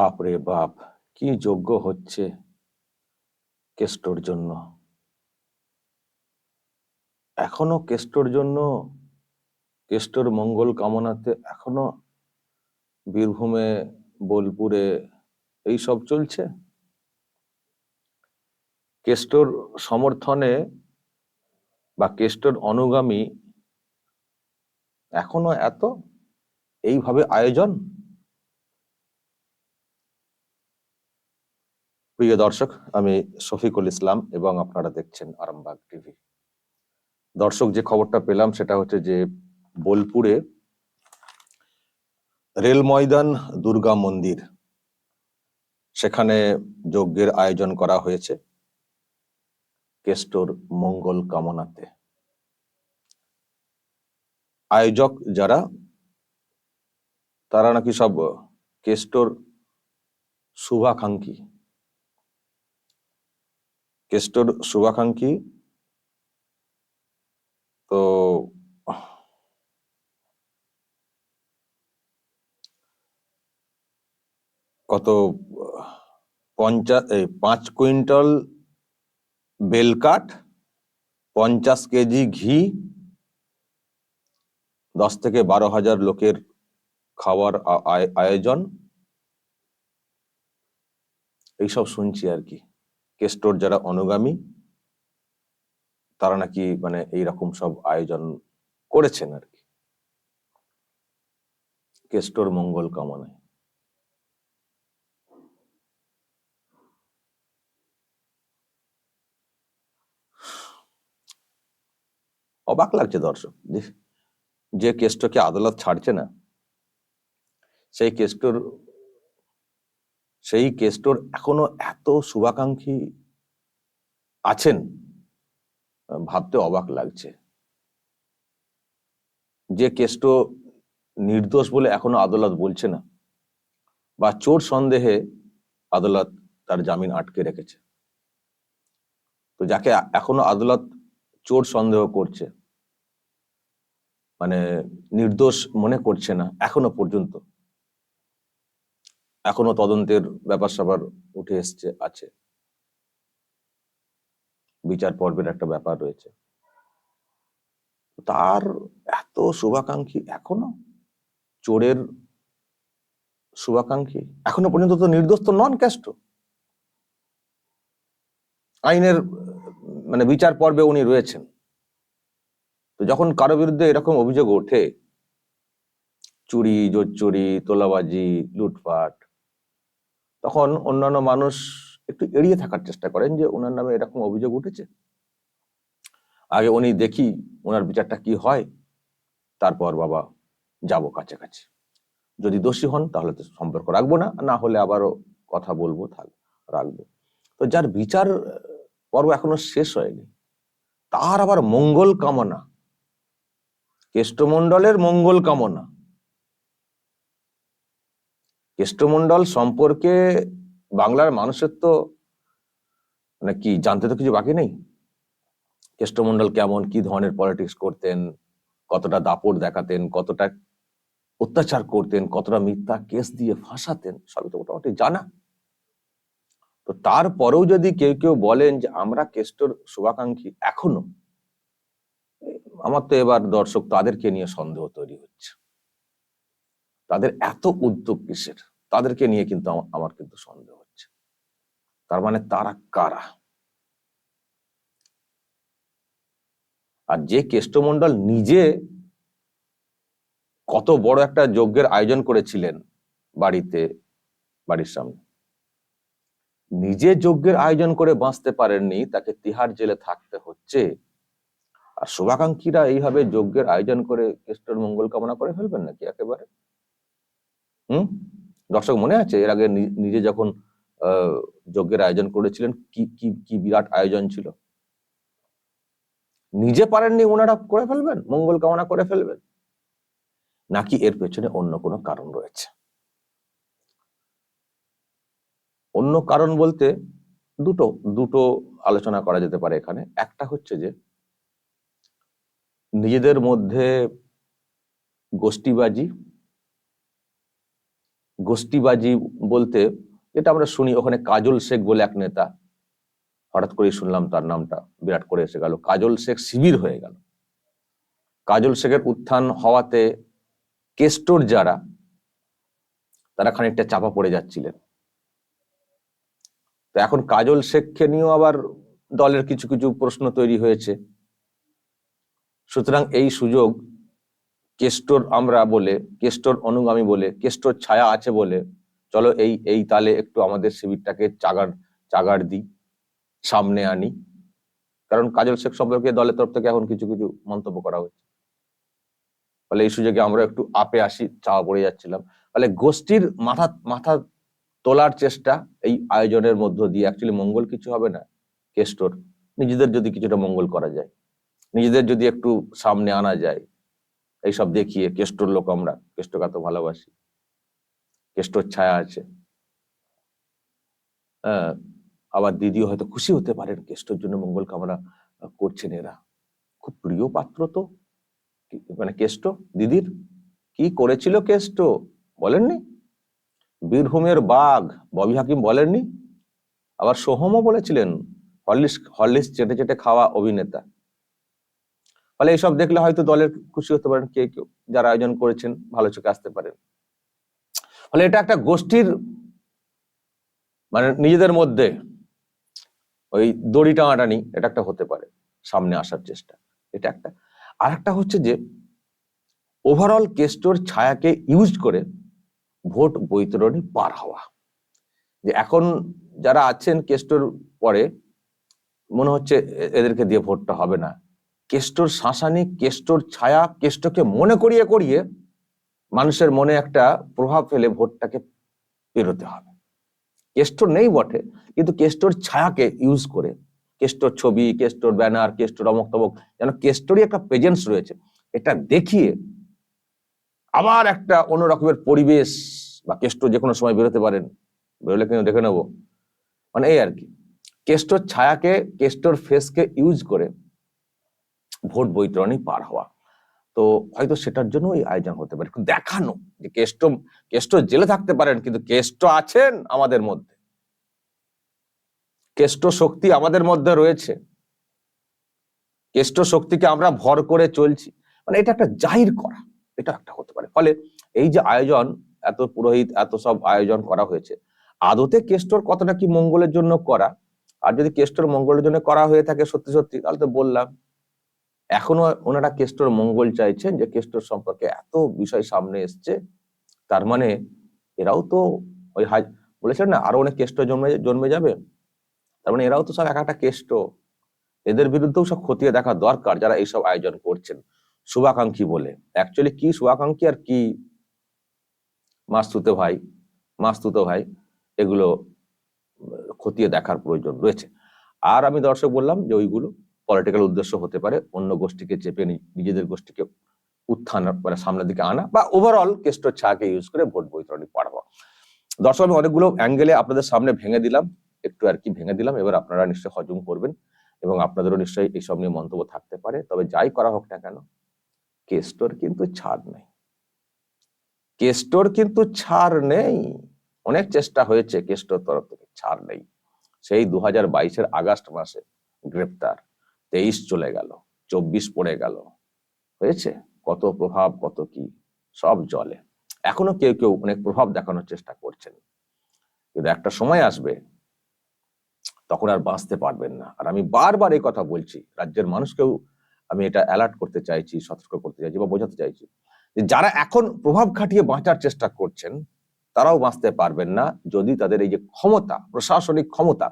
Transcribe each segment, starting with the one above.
বাপ রে বাপ, কি যোগ্য হচ্ছে কেষ্টর জন্য? এখনও কেষ্টর জন্য, কেষ্টর মঙ্গল কামনাতে এখনও বীরভূমে, বোলপুরে এই সব চলছে? কেষ্টর সমর্থনে বা কেষ্টর অনুগামী এখনও এত? এইভাবে আয়োজন? প্রিয় দর্শক, আমি শফিকুল ইসলাম এবং আপনারা দেখছেন আরামবাগ টিভি। দর্শক, যে খবরটা পেলাম সেটা হচ্ছে যে বোলপুরে রেল ময়দান, দুর্গা মন্দির, সেখানে যজ্ঞের আয়োজন করা হয়েছে কেষ্টর মঙ্গল কামনাতে। আয়োজক যারা, তারা নাকি সব কেষ্টর শুভাকাঙ্ক্ষী। কেষ্টর শুভাকাঙ্ক্ষী। তো কত পঞ্চাশ পাঁচ কুইন্টাল বেলকাঠ পঞ্চাশ কেজি ঘি, দশ থেকে বারো হাজার লোকের খাওয়ার আয়- আয়োজন। এইসব শুনছি আর কি। কেস্টোর যারা অনুগামী, তারা নাকি মানে এইরকম সব আয়োজন করেছেন আর কি। কেস্টোর মঙ্গল কামনায়। অবাক লাগছে দর্শক, যে যে কেষ্টকে আদালত ছাড়ছে না, সেই কেষ্টর সেই কেষ্টর এখনও এত শুভাকাঙ্ক্ষী আছেন, ভাবতে অবাক লাগছে। যে কেষ্ট নির্দোষ বলে এখনও আদালত বলছে না, বা চোর সন্দেহে আদালত তার জামিন আটকে রেখেছে। তো যাকে এখনও আদালত চোর সন্দেহ করছে মানে নির্দোষ মনে করছে না, এখনও পর্যন্ত। এখনও তদন্তের ব্যাপার স্যাপার উঠে এসছে, আছে। বিচার পর্বের একটা ব্যাপার রয়েছে। তার এত শুভাকাঙ্ক্ষী এখনও? চোরের শুভাকাঙ্ক্ষী? এখনও পর্যন্ত তো নির্দোষ তো নন ক্যাস্ট আইনের মানে বিচার পর্বে উনি রয়েছেন। তো যখন কারও বিরুদ্ধে এরকম অভিযোগ ওঠে, চুরি জোচ্চুরি তোলাবাজি, লুটপাট তখন অন্যান্য মানুষ একটু এড়িয়ে থাকার চেষ্টা করেন যে ওনার নামে এরকম অভিযোগ উঠেছে। আগে উনি দেখি ওনার বিচারটা কি হয়, তারপর বাবা যাব কাছাকাছি। যদি দোষী হন তাহলে তো সম্পর্ক রাখব না না হলে আবারও কথা বলব, থাক, রাখব। তো যার বিচার পর্ব এখনও শেষ হয়নি, তার আবার মঙ্গল কামনা। কেষ্টমণ্ডলের মঙ্গল কামনা। কেষ্টমণ্ডল সম্পর্কে বাংলার মানুষের তো মানে কি, জানতে তো কিছু বাকি নেই? কেষ্টমন্ডল কেমন, কি ধরনের পলিটিক্স করতেন, কতটা দাপট দেখাতেন, কতটা অত্যাচার করতেন, কতটা মিথ্যা কেস দিয়ে ফাঁসাতেন, সবই তো মোটামুটি জানা। তো তারপরেও যদি কেউ কেউ বলেন যে আমরা কেষ্টর শুভাকাঙ্ক্ষী এখনও, আমার তো এবার দর্শক তাদেরকে নিয়ে সন্দেহ তৈরি হচ্ছে। তাদের এত উদ্যোগ কিসের? তাদেরকে নিয়ে কিন্তু আমার কিন্তু সন্দেহ হচ্ছে। তার মানে তারা কারা? আর যে কেষ্টমন্ডল নিজে কত বড় একটা যজ্ঞের আয়োজন করেছিলেন বাড়িতে, বাড়ির সামনে, নিজে যজ্ঞের আয়োজন করে বাঁচতে পারেননি, তাকে তিহার জেলে থাকতে হচ্ছে। আর শুভাকাঙ্ক্ষীরা এইভাবে যজ্ঞের আয়োজন করে কেষ্টর মঙ্গল কামনা করে ফেলবেন নাকি একেবারে? হুম? দর্শক মনে আছে, এর আগে নিজে যখন যজ্ঞের আয়োজন করেছিলেন, কি কি কি বিরাট আয়োজন ছিল? নিজে পারেননি ওনারা করে ফেলবেন, মঙ্গল কামনা করে ফেলবেন? নাকি এর পেছনে অন্য কোনো কারণ রয়েছে? অন্য কারণ বলতে দুটো দুটো আলোচনা করা যেতে পারে এখানে। একটা হচ্ছে যে, নিজেদের মধ্যে গোষ্ঠীবাজি গোষ্ঠীবাজি বলতে যেটা আমরা শুনি, ওখানে কাজল শেখ বলে এক নেতা, হঠাৎ করে শুনলাম তার নামটা, বিরাট করে এসে গেল। কাজল শেখ শিবির হয়ে গেল। কাজল শেখের উত্থান হওয়াতে কেস্টোর যারা, তারা খানিকটা চাপা পড়ে যাচ্ছিলেন। তো এখন কাজল শেখকে নিয়েও আবার দলের কিছু কিছু প্রশ্ন তৈরি হয়েছে। সুতরাং এই সুযোগ কেস্টোর আমরা বলে, কেষ্টর অনুগামী বলে, কেষ্টর ছায়া আছে বলে, চলো এই এই তালে একটু আমাদের শিবিরটাকে চাগার চাগার দিই, সামনে আনি। কারণ কাজল শেখ সম্পর্কে দলের তরফ থেকে এখন কিছু কিছু মন্তব্য করা হচ্ছে। ফলে এই সুযোগে আমরা একটু আপে আসি, চাওয়া পড়ে যাচ্ছিলাম। ফলে গোষ্ঠীর মাথা মাথা তোলার চেষ্টা এই আয়োজনের মধ্য দিয়ে অ্যাকচুয়ালি মঙ্গল কিছু হবে না, কেষ্টর। নিজেদের যদি কিছুটা মঙ্গল করা যায়, নিজেদের যদি একটু সামনে আনা যায় এইসব দেখিয়ে কেষ্টর লোক আমরা, কেষ্টকে এত ভালোবাসি। কেষ্টর ছায়া আছে। আবার দিদিও হয়তো খুশি হতে পারেন, কেষ্টর জন্য মঙ্গল কামনা করছেন এরা। খুব প্রিয় পাত্র তো। মানে কেষ্ট, দিদির? কি করেছিল কেষ্ট? বলেননি? বীরভূমের বাঘ, ববি হাকিম বলেননি? আবার সোহমও বলেছিলেন হরলিস হরলিস চেটে চেটে খাওয়া অভিনেতা। ফলে এইসব দেখলে হয়তো দলের খুশি হতে পারেন, কে কেউ, যারা আয়োজন করেছেন, ভালো চোখে আসতে পারেন। ফলে এটা একটা গোষ্ঠীর মানে নিজেদের মধ্যে ওই দড়ি টানাটানি, এটা একটা হতে পারে, সামনে আসার চেষ্টা, এটা একটা। আর একটা হচ্ছে যে ওভারঅল কেস্টোর ছায়াকে ইউজ করে ভোট বৈতরণী পার হওয়া। যে এখন যারা আছেন কেস্টোর পরে, মনে হচ্ছে এদেরকে দিয়ে ভোটটা হবে না। কেষ্টর শাসানি, কেষ্টর ছায়া, কেষ্টকে মনে করিয়ে করিয়ে মানুষের মনে একটা প্রভাব ফেলে ভোটটাকে পেরোতে হবে। কেষ্টর নেই বটে, কিন্তু কেষ্টর ছায়াকে ইউজ করে, কেষ্টর ছবি, কেষ্টর ব্যানার, কেষ্টর অমক তমক, যেন কেষ্টরই একটা প্রেজেন্স রয়েছে, এটা দেখিয়ে আবার একটা অন্য রকমের পরিবেশ বা কেষ্ট যে কোনো সময় বেরোতে পারেন, বেরোলে কিন্তু দেখে নেব। মানে এই আর কি, কেষ্টর ছায়াকে, কেষ্টর ফেসকে ইউজ করে ভোট বৈতরণী পার হওয়া। তো হয়তো সেটার জন্য এই আয়োজন হতে পারে। দেখানো যে কেষ্ট কেষ্ট জেলে থাকতে পারেন, কিন্তু কেষ্ট আছেন আমাদের মধ্যে। কেষ্ট শক্তি আমাদের মধ্যে রয়েছে। কেষ্ট শক্তিকে আমরা ভর করে চলছি। মানে এটা একটা জাহির করা, এটা একটা হতে পারে। ফলে এই যে আয়োজন, এত পুরোহিত, এত সব আয়োজন করা হয়েছে, আদতে কেষ্টর কতটা কি মঙ্গলের জন্য করা? আর যদি কেষ্টর মঙ্গলের জন্য করা হয়ে থাকে সত্যি সত্যি, তাহলে তো বললাম। এখনও ওনারা কেষ্টর মঙ্গল চাইছেন যে কেষ্টর সম্পর্কে এত বিষয় সামনে এসছে, তার মানে এরাও তো ওই হাজ বলেছেন না, আরও অনেক কেষ্ট জন্মে জন্মে যাবে? তার মানে এরাও তো সব এক একটা কেষ্ট। এদের বিরুদ্ধেও সব খতিয়ে দেখা দরকার যারা এইসব আয়োজন করছেন। শুভাকাঙ্ক্ষী বলে। অ্যাকচুয়ালি কি শুভাকাঙ্ক্ষী আর কি? মাস্তুতে ভাই, মাস্তুতো ভাই, এগুলো খতিয়ে দেখার প্রয়োজন রয়েছে। আর আমি দর্শক বললাম যে ওইগুলো পলিটিক্যাল উদ্দেশ্য হতে পারে, অন্য গোষ্ঠীকে চেপে নিজেদের গোষ্ঠীকে উত্থান মানে সামনের দিকে আনা বা ওভারঅল কেষ্টর ছাকে ইউজ করে ভোট বৈতরণী পাঠাবো দর্শক, আমি অনেকগুলো অ্যাঙ্গেলে আপনাদের সামনে ভেঙে দিলাম, একটু আর কি ভেঙে দিলাম, এবার আপনারা নিশ্চয়ই হজম করবেন এবং আপনাদেরও নিশ্চয়ই এইসব নিয়ে মন্তব্য থাকতে পারে, তবে যাই করা হোক না কেন কেস্টোর কিন্তু ছাড় নেই। কেস্টোর কিন্তু ছাড় নেই, অনেক চেষ্টা হয়েছে কেস্টোর তরফ থেকে, ছাড় নেই। সেই দু হাজার বাইশের আগস্ট মাসে গ্রেপ্তার। তেইশ চলে গেল, চব্বিশ পড়ে গেল। হয়েছে? কত প্রভাব, কত কি? সব জলে। এখনও কেউ কেউ অনেক প্রভাব দেখানোর চেষ্টা করছেন। কিন্তু একটা সময় আসবে, তখন আর বাঁচতে পারবেন না। আর আমি বারবার এই কথা বলছি, রাজ্যের মানুষকেও আমি এটা অ্যালার্ট করতে চাইছি, সতর্ক করতে চাইছি বা বোঝাতে চাইছি যে যারা এখন প্রভাব খাটিয়ে বাঁচার চেষ্টা করছেন, তারাও বাঁচতে পারবেন না। যদি তাদের এই যে ক্ষমতা, প্রশাসনিক ক্ষমতা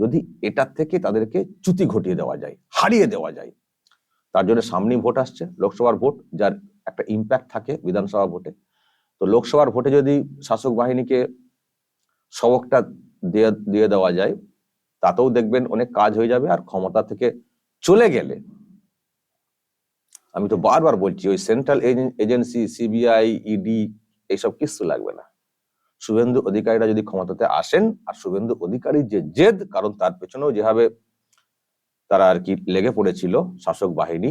যদি এটার থেকে তাদেরকে চ্যুতি ঘটিয়ে দেওয়া যায়, হারিয়ে দেওয়া যায়, তার জন্য সামনেই ভোট আসছে, লোকসভার ভোট, যার একটা ইম্প্যাক্ট থাকে বিধানসভা ভোটে। তো লোকসভার ভোটে যদি শাসক বাহিনীকে সবকটা দিয়ে দিয়ে দেওয়া যায়, তাতেও দেখবেন অনেক কাজ হয়ে যাবে আর ক্ষমতা থেকে চলে গেলে। আমি তো বারবার বলছি, ওই সেন্ট্রাল এজেন্সি সিবিআই ইডি এইসব কিছু লাগবে না। শুভেন্দু অধিকারীরা যদি ক্ষমতাতে আসেন, আর শুভেন্দু অধিকারীর যে জেদ, কারণ তার পেছনেও যেভাবে তারা আর কি লেগে পড়েছিল শাসক বাহিনী,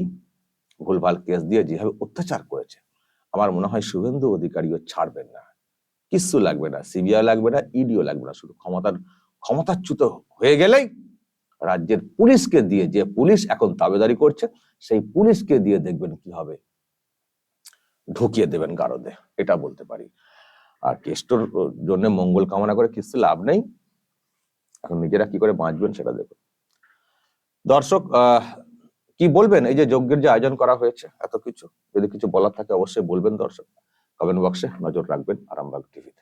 ভুলভাল কেস দিয়ে যেভাবে অত্যাচার করেছে, আমার মনে হয় শুভেন্দু অধিকারীও ছাড়বেন না। কিচ্ছু লাগবে না, সিবিআই লাগবে না, ইডিও লাগবে না, শুধু ক্ষমতার, ক্ষমতাচ্যুত হয়ে গেলেই রাজ্যের পুলিশকে দিয়ে যে পুলিশ এখন তাবেদারি করছে, সেই পুলিশকে দিয়ে দেখবেন কি হবে, ঢুকিয়ে দেবেন গারদে, এটা বলতে পারি। আর কেষ্টর জন্য মঙ্গল কামনা করে কিছু লাভ নেই। এখন নিজেরা কি করে বাঁচবেন সেটা দেখুন। দর্শক কি বলবেন? এই যে যজ্ঞের যে আয়োজন করা হয়েছে, এত কিছু। যদি কিছু বলার থাকে অবশ্যই বলবেন দর্শক। কমেন্ট বক্সে নজর রাখবেন আরামবাগ টিভিতে